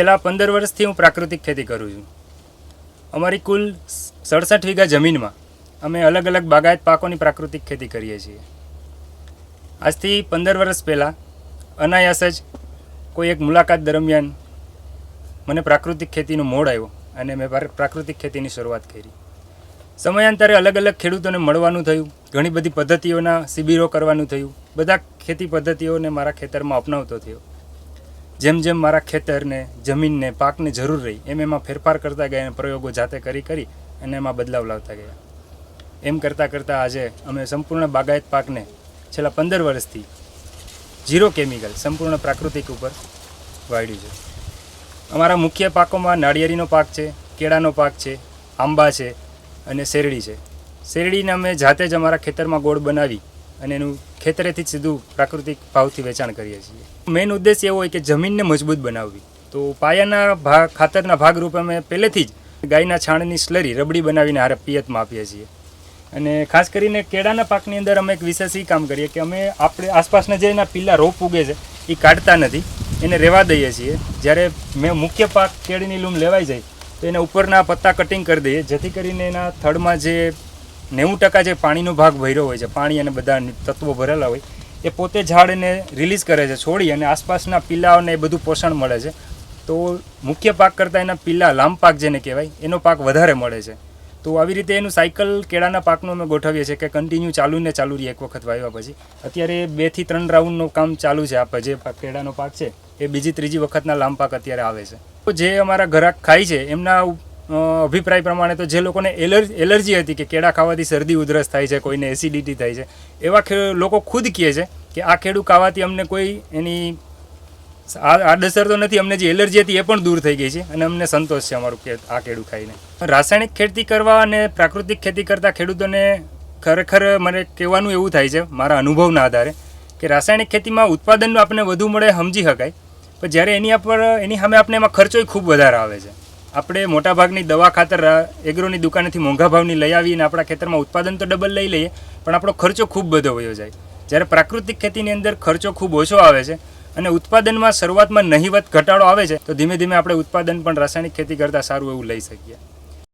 છેલ્લા પંદર વર્ષથી હું પ્રાકૃતિક ખેતી કરું છું. અમારી કુલ સડસઠ વીઘા જમીનમાં અમે અલગ અલગ બાગાયત પાકોની પ્રાકૃતિક ખેતી કરીએ છીએ. આજથી પંદર વર્ષ પહેલાં અનાયાસ જ કોઈ એક મુલાકાત દરમિયાન મને પ્રાકૃતિક ખેતીનો મોડ આવ્યો અને મેં પ્રાકૃતિક ખેતીની શરૂઆત કરી. સમયાંતરે અલગ અલગ ખેડૂતોને મળવાનું થયું, ઘણી બધી પદ્ધતિઓના શિબિરો કરવાનું થયું, બધા ખેતી પદ્ધતિઓને મારા ખેતરમાં અપનાવતો થયો. જેમ જેમ મારા ખેતરને, જમીનને, પાકને જરૂર રહી, એમ એમાં ફેરફાર કરતા ગયા અને પ્રયોગો જાતે કરી કરી અને એમાં બદલાવ લાવતા ગયા. એમ કરતાં કરતાં આજે અમે સંપૂર્ણ બાગાયત પાકને છેલ્લા પંદર વર્ષથી ઝીરો કેમિકલ, સંપૂર્ણ પ્રાકૃતિક ઉપર વાળ્યું છે. અમારા મુખ્ય પાકોમાં નાળિયેરીનો પાક છે, કેળાનો પાક છે, આંબા છે અને શેરડી છે. શેરડીને અમે જાતે જ અમારા ખેતરમાં ગોળ બનાવી અને એનું ખેતરેથી જ સીધું પ્રાકૃતિક ભાવથી વેચાણ કરીએ છીએ. મેઇન ઉદ્દેશ એવો હોય કે જમીનને મજબૂત બનાવવી. તો પાયાના ભાગ ખાતરના ભાગરૂપે અમે પહેલેથી જ ગાયના છાણની સ્લરી રબડી બનાવીને હારે પિયતમાં આપીએ છીએ. અને ખાસ કરીને કેળાના પાકની અંદર અમે એક વિશેષ એ કામ કરીએ કે અમે આપણે આસપાસના જે એના પીલા રોપ ઉગે છે એ કાઢતા નથી. એને રહેવા દઈએ છીએ. જ્યારે મેં મુખ્ય પાક કેળીની લૂમ લેવાઈ જાય, તો એના ઉપરના પત્તા કટિંગ કરી દઈએ. જેથી કરીને એના થડમાં જે નેવું ટકા જે પાણીનો ભાગ ભર્યો હોય છે, પાણી અને બધા તત્વો ભરેલા હોય, એ પોતે ઝાડને રિલીઝ કરે છે, છોડી અને આસપાસના પીલાઓને એ બધું પોષણ મળે છે. તો મુખ્ય પાક કરતાં એના પીલા લાંબ પાક જેને કહેવાય, એનો પાક વધારે મળે છે. તો આવી રીતે એનું સાયકલ કેળાના પાકનું અમે ગોઠવીએ છીએ કે કન્ટિન્યુ ચાલુ ને ચાલુ રહી, એક વખત વાવ્યા પછી. અત્યારે બેથી ત્રણ રાઉન્ડનું કામ ચાલુ છે આપણે જે કેળાનો પાક છે, એ બીજી ત્રીજી વખતના લાંબ પાક અત્યારે આવે છે. તો જે અમારા ઘરાક ખાય છે, એમના અભિપ્રાય પ્રમાણે તો જે લોકોને એલર્જી એલર્જી હતી કે કેળા ખાવાથી શરદી ઉધરસ થાય છે, કોઈને એસિડિટી થાય છે, એવા લોકો ખુદ કહે છે કે આ ખેડૂ ખાવાથી અમને કોઈ એની આડઅસર તો નથી, અમને જે એલર્જી હતી એ પણ દૂર થઈ ગઈ છે અને અમને સંતોષ છે અમારું આ ખેડૂ ખાઈને. રાસાયણિક ખેતી કરવા અને પ્રાકૃતિક ખેતી કરતા ખેડૂતોને ખરેખર મને કહેવાનું એવું થાય છે, મારા અનુભવના આધારે, કે રાસાયણિક ખેતીમાં ઉત્પાદન આપણને વધુ મળે સમજી શકાય, પણ જ્યારે એની પર એની સામે આપણે એમાં ખર્ચોય ખૂબ વધારે આવે છે. આપણે મોટાભાગની દવા ખાતર એગ્રોની દુકાનેથી મોંઘા ભાવની લઈ આવીને આપણા ખેતરમાં ઉત્પાદન તો ડબલ લઈ લઈએ, પણ આપણો ખર્ચો ખૂબ બધો વયો જાય. જ્યારે પ્રાકૃતિક ખેતીની અંદર ખર્ચો ખૂબ ઓછો આવે છે અને ઉત્પાદનમાં શરૂઆતમાં નહિવત ઘટાડો આવે છે, તો ધીમે ધીમે આપણે ઉત્પાદન પણ રાસાયણિક ખેતી કરતાં સારું એવું લઈ શકીએ.